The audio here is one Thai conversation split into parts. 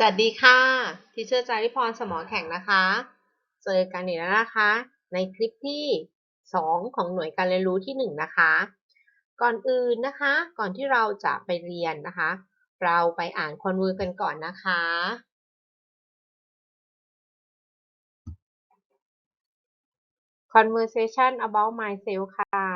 สวัสดีค่ะทิเชอร์จาริพรสมอแข่งนะคะ เจอกันอีกแล้วนะคะ ในคลิปที่ 2 ของหน่วยการเรียนรู้ที่ 1 นะคะ ก่อนอื่นนะคะ ก่อนที่เราจะไปเรียนนะคะ เราไปอ่านคอนเวอร์กันก่อนนะคะ conversation about myself ค่ะ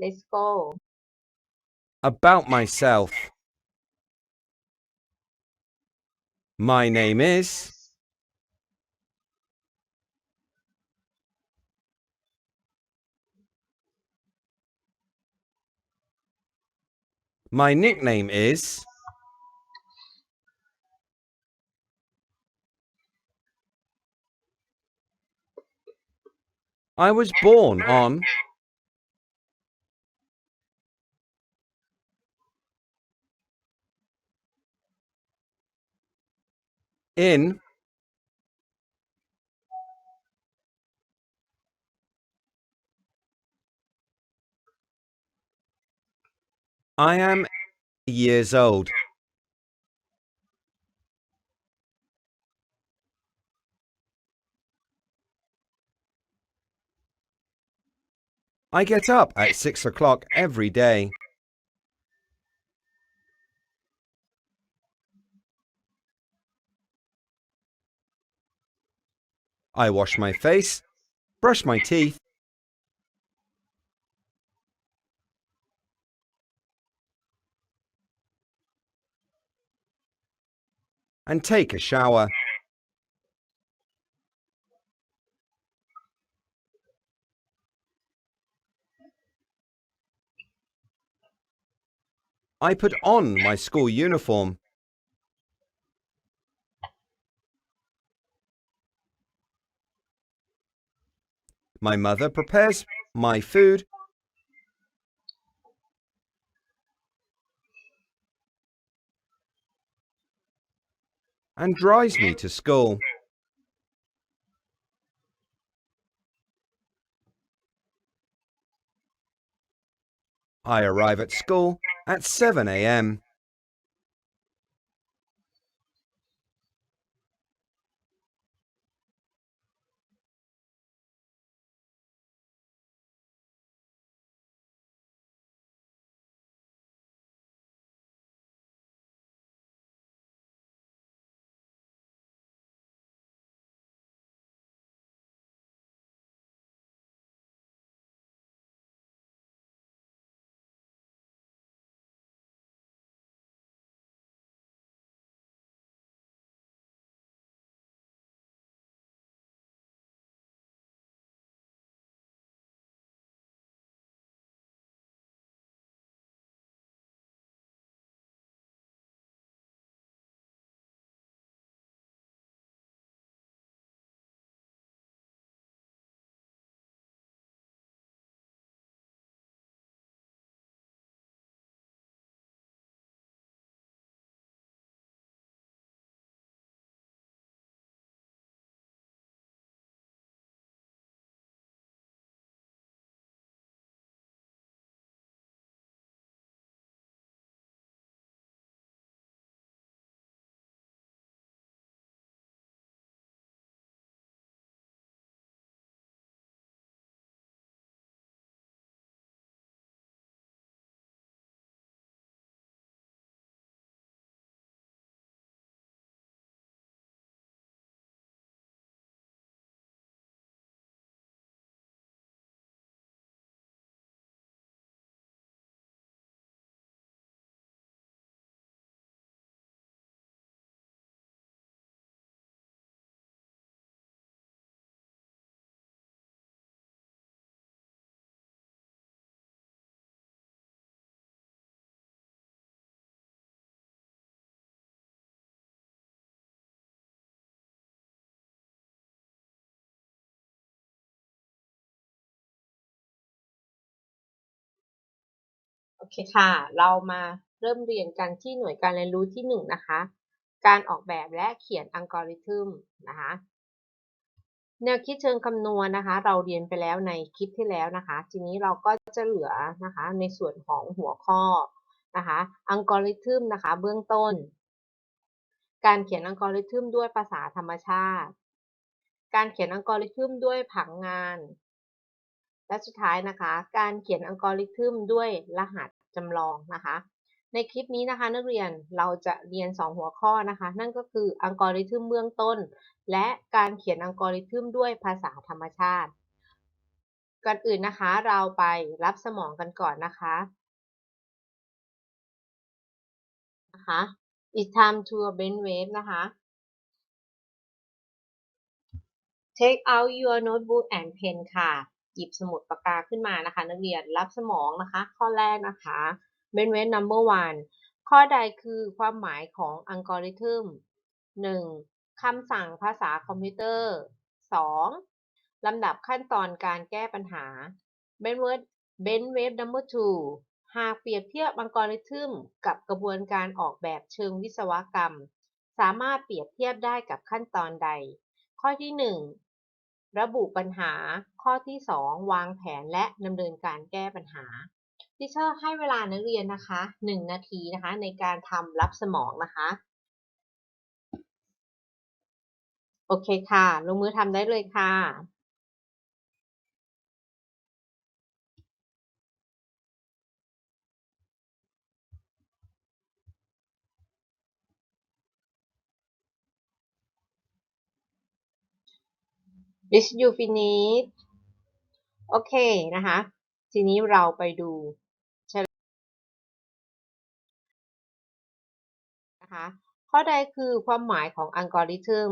let's go About myself. My name is. My nickname is. I was born on. In. I am years old. I get up at six o'clock every day. I wash my face, brush my teeth, and take a shower. I put on my school uniform. My mother prepares my food. And drives me to school. I arrive at school at 7 a.m. อเคค่ะ เรามาเริ่มเรียนกันที่หน่วยการเรียนรู้ที่1นะคะ การออกแบบและเขียนอัลกอริทึมนะคะ แนวคิดเชิงคำนวณนะคะ เราเรียนไปแล้วในคลิปที่แล้วนะคะ ทีนี้เราก็จะเหลือนะคะ ในส่วนของหัวข้อนะคะอัลกอริทึมนะคะ เบื้องต้น การเขียนอัลกอริทึมด้วยภาษาธรรมชาติ การเขียนอัลกอริทึมด้วยผังงาน และสุดท้ายนะคะ การเขียนอัลกอริทึมด้วยรหัสจำลองนะคะ ในคลิปนี้นะคะนักเรียนเราจะเรียน 2 หัวข้อนะคะ นั่นก็คืออัลกอริทึมเบื้องต้น และการเขียนอัลกอริทึมด้วยภาษาธรรมชาติ ก่อนอื่นนะคะเราไปรับสมองกันก่อนนะคะนะคะ It's time to a brain wave นะคะ Take out your notebook and pen ค่ะ หยิบสมุดปากกาขึ้นมานะคะ นักเรียนรับสมองนะคะ ข้อแรกนะคะ brain wave number one ข้อใดคือความหมายของอัลกอริทึม 1. คำสั่งภาษาคอมพิวเตอร์ 2. ลำดับขั้นตอนการแก้ปัญหา brain wave brain wave number two หากเปรียบเทียบอัลกอริทึมกับกระบวนการออกแบบเชิงวิศวกรรม สามารถเปรียบเทียบได้กับขั้นตอนใด ข้อที่1 ระบุปัญหา ข้อที่ 2 วางแผนและดำเนินการแก้ปัญหาทิเชอร์ให้เวลานักเรียนนะคะ 1 นาทีนะคะ ในการทำรับสมองนะคะ โอเคค่ะ ลงมือทำได้เลยค่ะ Did you finish โอเคนะคะ ทีนี้เราไปดูนะคะข้อใดคือความหมายของอัลกอริทึม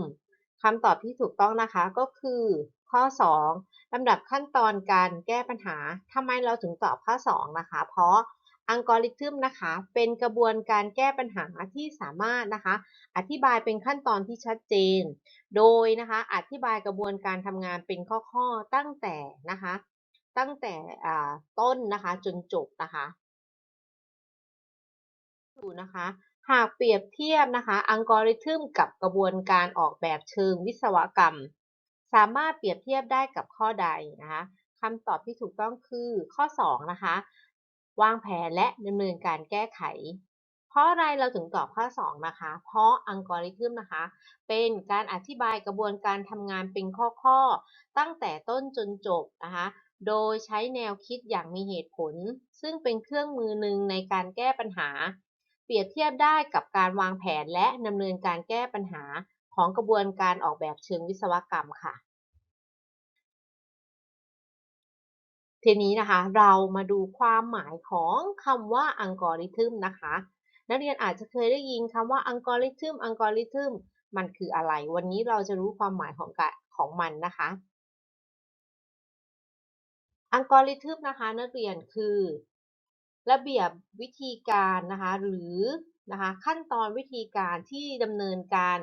คำตอบที่ถูกต้องนะคะก็คือข้อ 2ลำดับขั้นตอนการแก้ปัญหาทำไมเราถึงตอบข้อ 2 นะคะ เพราะ อัลกอริทึมนะคะ เป็นกระบวนการแก้ปัญหาที่สามารถนะคะ อธิบายเป็นขั้นตอนที่ชัดเจน โดยนะคะ อธิบายกระบวนการทำงานเป็นข้อๆตั้งแต่นะคะ ตั้งแต่ต้นนะคะจนจบนะคะดูนะคะหากเปรียบเทียบนะคะ อัลกอริทึมกับกระบวนการออกแบบเชิงวิศวกรรม สามารถเปรียบเทียบได้กับข้อใดนะคะคำตอบที่ถูกต้องคือข้อ 2 นะคะ วางแผนและดำเนินการแก้ไข เพราะอะไรเราถึงตอบข้อ 2 นะคะ เพราะอัลกอริทึมนะคะ เป็นการอธิบายกระบวนการทำงานเป็นข้อๆ ตั้งแต่ต้นจนจบนะคะ โดยใช้แนวคิดอย่างมีเหตุผล ซึ่งเป็นเครื่องมือหนึ่งในการแก้ปัญหา เปรียบเทียบได้กับการวางแผนและดำเนินการแก้ปัญหาของกระบวนการออกแบบเชิงวิศวกรรมค่ะ ทีนี้นะคะเรามาดูความหมายของคำว่าอัลกอริทึมนะคะ นักเรียนอาจจะเคยได้ยินคำว่าอัลกอริทึมอัลกอริทึมมันคืออะไร วันนี้เราจะรู้ความหมายของของมันนะคะอัลกอริทึมนะคะนักเรียนคือ ระเบียบวิธีการนะคะหรือนะคะขั้นตอนวิธีการที่ดำเนินการ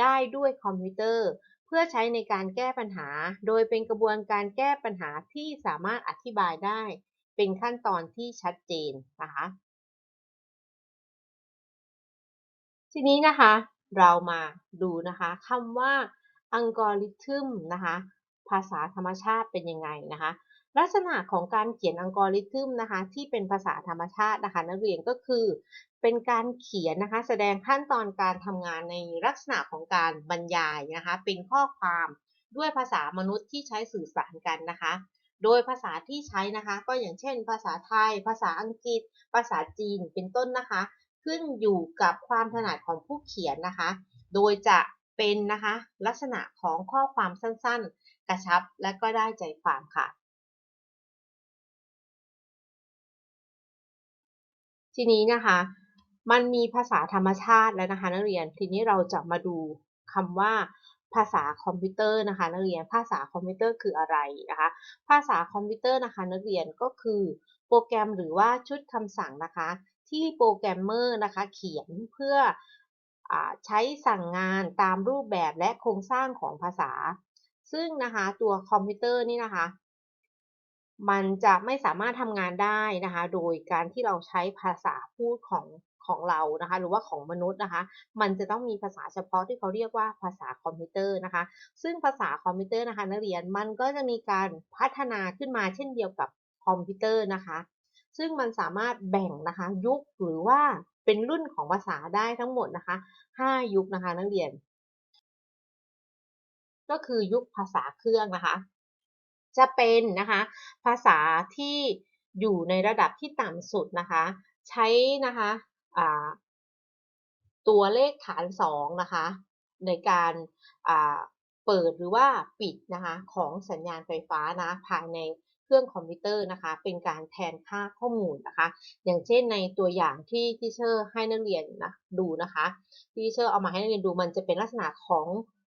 ได้ด้วยคอมพิวเตอร์ พื่อใช้ในการแก้ปัญหา โดยเป็นกระบวนการแก้ปัญหาที่สามารถอธิบายได้ เป็นขั้นตอนที่ชัดเจนนะคะทีนี้นะคะเรามาดูนะคะคำว่าอัลกอริทึมนะคะภาษาธรรมชาติเป็นยังไงนะคะ ลักษณะของการเขียนอัลกอริทึมนะคะที่เป็นภาษาธรรมชาตินะคะนักเรียนก็คือ เป็นการเขียนนะคะ แสดงขั้นตอนการทำงานในลักษณะของการบรรยายนะคะ เป็นข้อความด้วยภาษามนุษย์ที่ใช้สื่อสารกันนะคะ โดยภาษาที่ใช้นะคะ ก็อย่างเช่น ภาษาไทย ภาษาอังกฤษ ภาษาจีนเป็นต้นนะคะ ขึ้นอยู่กับความถนัดของผู้เขียนนะคะ โดยจะเป็นนะคะลักษณะของข้อความสั้นๆ กระชับและก็ได้ใจความค่ะทีนี้นะคะ มันมีภาษาธรรมชาติแล้วนะคะนักเรียน ทีนี้เราจะมาดูคำว่าภาษาคอมพิวเตอร์นะคะนักเรียน ภาษาคอมพิวเตอร์คืออะไรนะคะ ภาษาคอมพิวเตอร์นะคะนักเรียนก็คือโปรแกรมหรือว่าชุดคำสั่งนะคะ ที่โปรแกรมเมอร์นะคะเขียนเพื่ออใช้สั่งงานตามรูปแบบและโครงสร้างของภาษา ซึ่งนะคะตัวคอมพิวเตอร์นี่นะคะ มันจะไม่สามารถทำงานได้นะคะ โดยการที่เราใช้ภาษาพูดของ ของเรานะคะ หรือว่าของมนุษย์นะคะ มันจะต้องมีภาษาเฉพาะที่เขาเรียกว่าภาษาคอมพิวเตอร์นะคะ ซึ่งภาษาคอมพิวเตอร์นะคะ นักเรียนมันก็จะมีการพัฒนาขึ้นมาเช่นเดียวกับคอมพิวเตอร์นะคะ ซึ่งมันสามารถแบ่งนะคะยุคหรือว่าเป็นรุ่นของภาษาได้ทั้งหมดนะคะ 5 ยุคนะคะนักเรียน ก็คือยุคภาษาเครื่องนะคะ จะเป็นนะคะภาษาที่อยู่ในระดับที่ต่ำสุดนะคะ ใช้นะคะ ตัวเลขฐาน2นะคะในการเปิดหรือว่าปิดนะคะของสัญญาณไฟฟ้านะภายในเครื่องคอมพิวเตอร์นะคะ เป็นการแทนค่าข้อมูลนะคะ อย่างเช่นในตัวอย่างที่ที่เชอร์ให้นักเรียนนะดูนะคะที่เชอร์เอามาให้นักเรียนดูมันจะเป็นลักษณะของ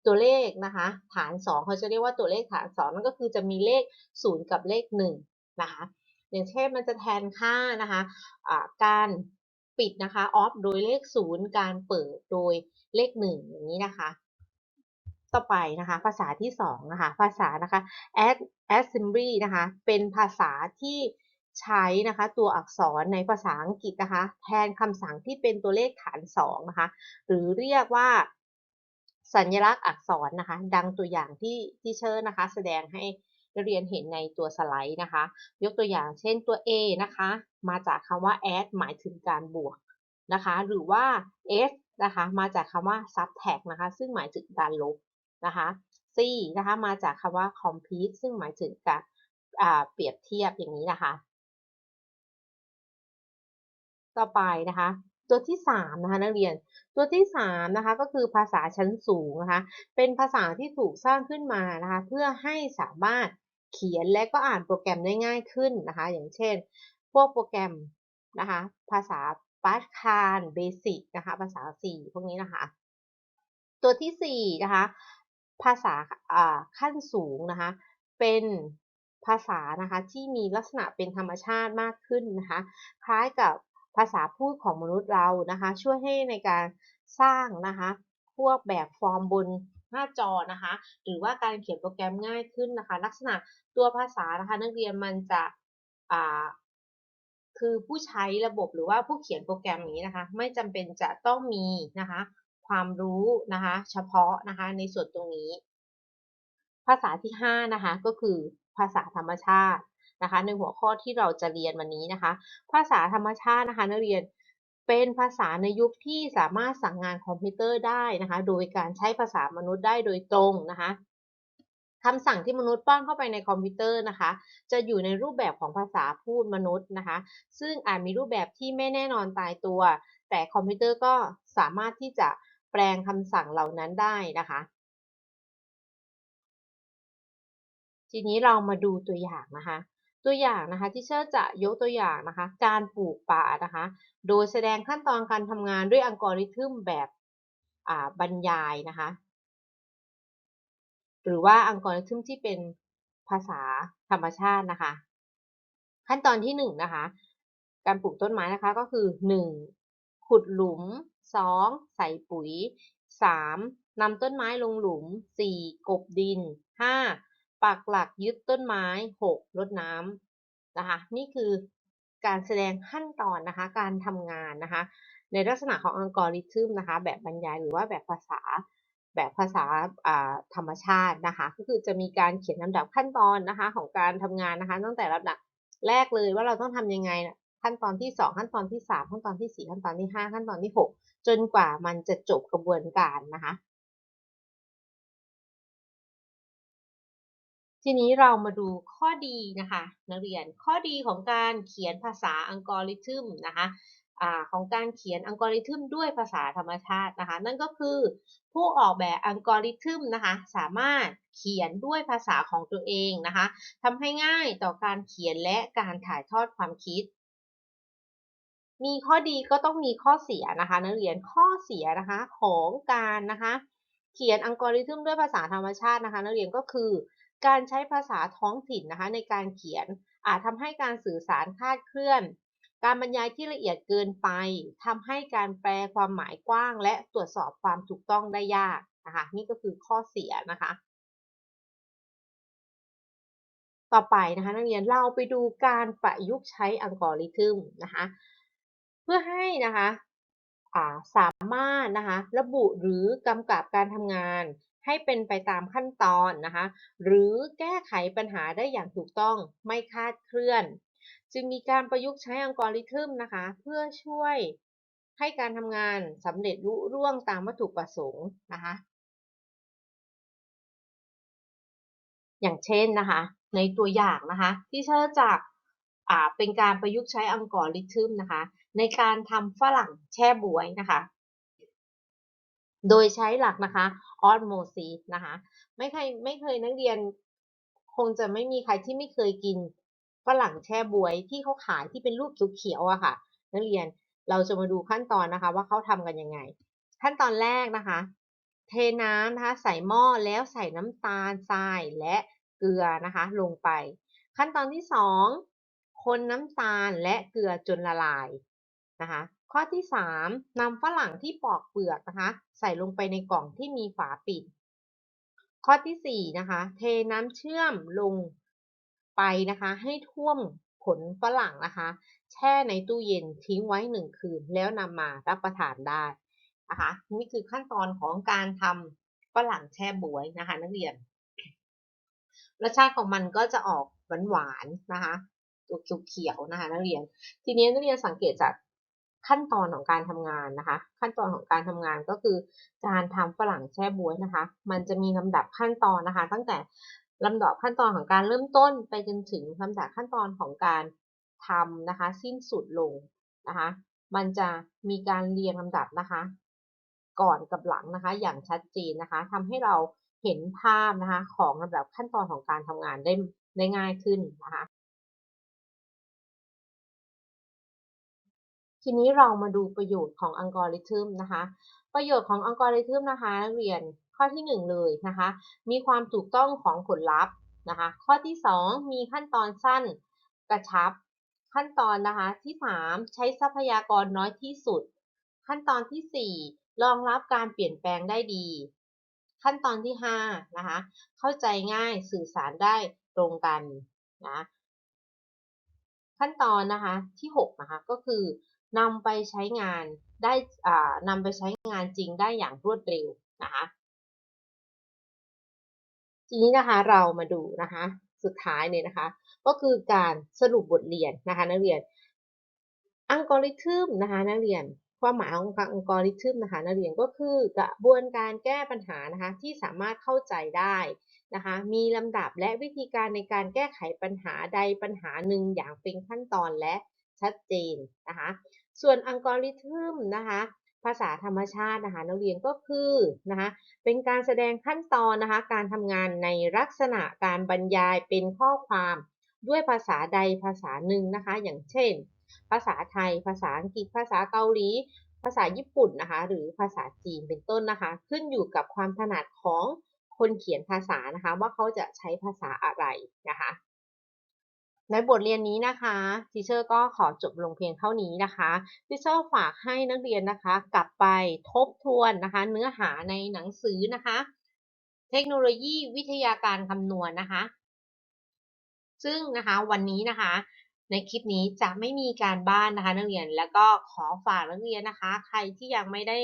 ตัวเลขนะคะ ฐาน 2 เขาจะเรียกว่าตัวเลขฐาน 2 นั่นก็คือจะมีเลข 0 กับเลข1นะคะอย่างเช่นมันจะแทนค่านะคะะการ ปิดนะคะออฟโดยเลข 0 การเปิดโดยเลข 1 อย่างนี้นะคะ ต่อไปนะคะ ภาษาที่2นะคะ ภาษานะคะ assembly นะคะ เป็นภาษาที่ใช้นะคะตัวอักษรในภาษาอังกฤษนะคะ แทนคำสั่งที่เป็นตัวเลขฐาน2นะคะ หรือเรียกว่าสัญลักษณ์อักษรนะคะ ดังตัวอย่างที่ที่เชิญนะคะ แสดงให้ เรียนเห็นในตัวสไลด์นะคะ ยกตัวอย่างเช่นตัว A นะคะ มาจากคำว่า add หมายถึงการบวกนะคะ หรือว่า S นะคะมาจากคำว่า subtract นะคะ ซึ่งหมายถึงการลบนะคะ C นะคะมาจากคำว่า complete ซึ่งหมายถึงการเปรียบเทียบอย่างนี้นะคะ ต่อไปนะคะตัวที่3นะคะนักเรียนตัวที่3นะคะก็คือภาษาชั้นสูงนะคะเป็นภาษาที่ถูกสร้างขึ้นมานะคะเพื่อให้สามารถ เขียนและก็อ่านโปรแกรมได้ง่ายขึ้นนะคะ อย่างเช่น พวกโปรแกรมนะคะ ภาษาปาสคานเบสิกนะคะ ภาษา C พวกนี้นะคะ ตัวที่ 4 นะคะ ภาษาขั้นสูงนะคะ เป็นภาษานะคะที่มีลักษณะเป็นธรรมชาติมากขึ้นนะคะ คล้ายกับภาษาพูดของมนุษย์เรานะคะ ช่วยให้ในการสร้างนะคะ พวกแบบฟอร์มบน หน้าจอนะคะ หรือว่าการเขียนโปรแกรมง่ายขึ้นนะคะ ลักษณะตัวภาษานะคะนักเรียนมันจะอ่าคือผู้ใช้ระบบหรือว่าผู้เขียนโปรแกรมอย่างนี้นะคะ ไม่จำเป็นจะต้องมีนะคะ ความรู้นะคะ เฉพาะนะคะในส่วนตรงนี้ ภาษาที่ 5 นะคะ ก็คือภาษาธรรมชาตินะคะ ในหัวข้อที่เราจะเรียนวันนี้นะคะ ภาษาธรรมชาตินะคะ นักเรียน เป็นภาษาในยุคที่สามารถสั่งงานคอมพิวเตอร์ได้นะคะ โดยการใช้ภาษามนุษย์ได้โดยตรงนะคะคำสั่งที่มนุษย์ป้อนเข้าไปในคอมพิวเตอร์นะคะ จะอยู่ในรูปแบบของภาษาพูดมนุษย์นะคะ ซึ่งอาจมีรูปแบบที่ไม่แน่นอนตายตัว แต่คอมพิวเตอร์ก็สามารถที่จะแปลงคำสั่งเหล่านั้นได้นะคะ ทีนี้เรามาดูตัวอย่างนะคะ ตัวอย่างนะคะที่เชิญจะยกตัวอย่างนะคะการปลูกป่านะคะโดยแสดงขั้นตอนการทำงานด้วยอัลกอริทึมแบบบรรยายนะคะหรือว่าอัลกอริทึมที่เป็นภาษาธรรมชาตินะคะ ขั้นตอนที่1นนะคะการปลูกต้นไม้นะคะก็คือ 1. ขุดหลุม 2. ใส่ปุ๋ย 3. นำต้นไม้ลงหลุม 4. กบดิน 5. ปักหลักยึดต้นไม้ 6. รดน้ำนะคะ นี่คือการแสดงขั้นตอนนะคะ การทำงานนะคะ ในลักษณะของอัลกอริทึมนะคะ แบบบรรยายหรือว่าแบบภาษาแบบภาษาธรรมชาตินะคะ ก็คือจะมีการเขียนลำดับขั้นตอนนะคะ ของการทำงานนะคะ ตั้งแต่ลำดับแรกเลยว่าเราต้องทำยังไงขั้นตอนที่ 2 ขั้นตอนที่ 3 ขั้นตอนที่ 4 ขั้นตอนที่ 5 ขั้นตอนที่ 6 จนกว่ามันจะจบกระบวนการนะคะ ทีนี้เรามาดูข้อดีนะคะ นักเรียนข้อดีของการเขียนภาษาอัลกอริทึมนะคะอของการเขียนอัลกอริทึมด้วยภาษาธรรมชาตินะคะ นั่นก็คือผู้ออกแบบอัลกอริทึมนะคะสามารถเขียนด้วยภาษาของตัวเองนะคะทำให้ง่ายต่อการเขียนและการถ่ายทอดความคิด มีข้อดีก็ต้องมีข้อเสียนะคะ นักเรียนข้อเสียนะคะของการนะคะ เขียนอัลกอริทึมด้วยภาษาธรรมชาตินะคะ นักเรียนก็คือ การใช้ภาษาท้องถิ่นนะคะในการเขียนอาจทำให้การสื่อสารคลาดเคลื่อน การบรรยายที่ละเอียดเกินไปทำให้การแปลความหมายกว้าง และตรวจสอบความถูกต้องได้ยากนะคะนี่ก็คือข้อเสียนะคะ ต่อไปนะคะนักเรียนเราไปดูการประยุกต์ใช้อัลกอริทึมนะคะเพื่อให้นะคะสามารถนะคะระบุหรือกำกับการทำงาน ให้เป็นไปตามขั้นตอนนะคะ หรือแก้ไขปัญหาได้อย่างถูกต้องไม่คาดเคลื่อน จึงมีการประยุกต์ใช้อัลกอริทึมนะคะ เพื่อช่วยให้การทำงานสำเร็จลุล่วงตามวัตถุประสงค์นะคะ อย่างเช่นนะคะ ในตัวอย่างนะคะ ที่เชื่อจากเป็นการประยุกต์ใช้อัลกอริทึมนะคะ ในการทำฝรั่งแช่บวยนะคะ โดยใช้หลักนะคะออสโมซีนะคะไม่เคยไม่เคยนักเรียน คงจะไม่มีใครที่ไม่เคยกินฝรั่งแช่บวยที่เขาขายที่เป็นรูปเขียวๆอะค่ะ นักเรียนเราจะมาดูขั้นตอนนะคะ ว่าเขาทำกันยังไง ขั้นตอนแรกนะคะ เทน้ำนะคะใส่หม้อแล้วใส่น้ำตาลทรายและเกลือนะคะ ลงไป ขั้นตอนที่สองคนน้ำตาลและเกลือจนละลายนะคะ ข้อที่สามนำฝรั่งที่ปอกเปลือกนะคะ ใส่ลงไปในกล่องที่มีฝาปิด ข้อที่สี่นะคะ เทน้ำเชื่อมลงไปนะคะ ให้ท่วมผลฝรั่งนะคะ แช่ในตู้เย็นทิ้งไว้หนึ่งคืน แล้วนำมารับประทานได้นะคะนี่คือขั้นตอนของการทำฝรั่งแช่บวยนะคะ นักเรียนรสชาติของมันก็จะออกหวานๆนะคะตัวเขียวๆนะคะ นักเรียน ทีนี้นักเรียนสังเกตจาก ขั้นตอนของการทำงานนะคะ ขั้นตอนของการทำงานก็คือการทำฝรั่งแช่บวยนะคะ มันจะมีลำดับขั้นตอนนะคะ ตั้งแต่ลำดับขั้นตอนของการเริ่มต้นไปจนถึงลำดับขั้นตอนของการทำนะคะ สิ้นสุดลงนะคะ มันจะมีการเรียงลำดับนะคะ ก่อนกับหลังนะคะ อย่างชัดเจนนะคะทำให้เราเห็นภาพนะคะ ของลำดับขั้นตอนของการทำงานได้ได้ง่ายขึ้นนะคะ ทีนี้เรามาดูประโยชน์ของอัลกอริทึมนะคะ ประโยชน์ของอัลกอริทึมนะคะ เรียนข้อที่ 1 เลยนะคะ มีความถูกต้องของผลลัพธ์นะคะ ข้อที่ 2 มีขั้นตอนสั้นกระชับ ขั้นตอนนะคะที่ 3 ใช้ทรัพยากรน้อยที่สุด ขั้นตอนที่ 4 รองรับการเปลี่ยนแปลงได้ดี ขั้นตอนที่5นะคะ เข้าใจง่ายสื่อสารได้ตรงกันนะ ขั้นตอนนะคะที่6นะคะก็คือ นำไปใช้งานได้นำไปใช้งานจริงได้อย่างรวดเร็วนะคะทีนี้นะคะเรามาดูนะคะสุดท้ายเลยนะคะ ก็คือการสรุปบทเรียนนะคะนักเรียน อัลกอริทึมนะคะนักเรียนความหมายของอัลกอริทึมนะคะนักเรียนก็คือกระบวนการแก้ปัญหานะคะที่สามารถเข้าใจได้นะคะมีลำดับและวิธีการในการแก้ไขปัญหาใดปัญหาหนึ่งอย่างเป็นขั้นตอนและชัดเจนนะคะ ส่วนอัลกอริทึมนะคะภาษาธรรมชาตินะคะนักเรียนก็คือนะคะเป็นการแสดงขั้นตอนนะคะการทำงานในลักษณะการบรรยายเป็นข้อความด้วยภาษาใดภาษาหนึ่งนะคะอย่างเช่น ภาษาไทย ภาษาอังกฤษ ภาษาเกาหลี ภาษาญี่ปุ่นนะคะหรือภาษาจีนเป็นต้นนะคะ ขึ้นอยู่กับความถนัดของคนเขียนภาษานะคะว่าเขาจะใช้ภาษาอะไรนะคะ ในบทเรียนนี้นะคะทีเชอร์ก็ขอจบลงเพียงเท่านี้นะคะทีเชอร์ฝากให้นักเรียนนะคะ กลับไปทบทวนนะคะ เนื้อหาในหนังสือนะคะ เทคโนโลยีวิทยาการคำนวณนะคะ ซึ่งนะคะวันนี้นะคะ ในคลิปนี้จะไม่มีการบ้านนะคะ นักเรียนแล้วก็ขอฝากนักเรียนนะคะ ใครที่ยังไม่ได้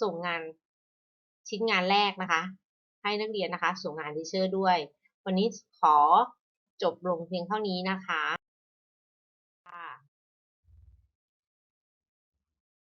ส่งงานชิ้นงานแรกนะคะ ให้นักเรียนนะคะ ส่งงานทีเชอร์ด้วย วันนี้ขอ จบลงเพียงเท่านี้นะคะ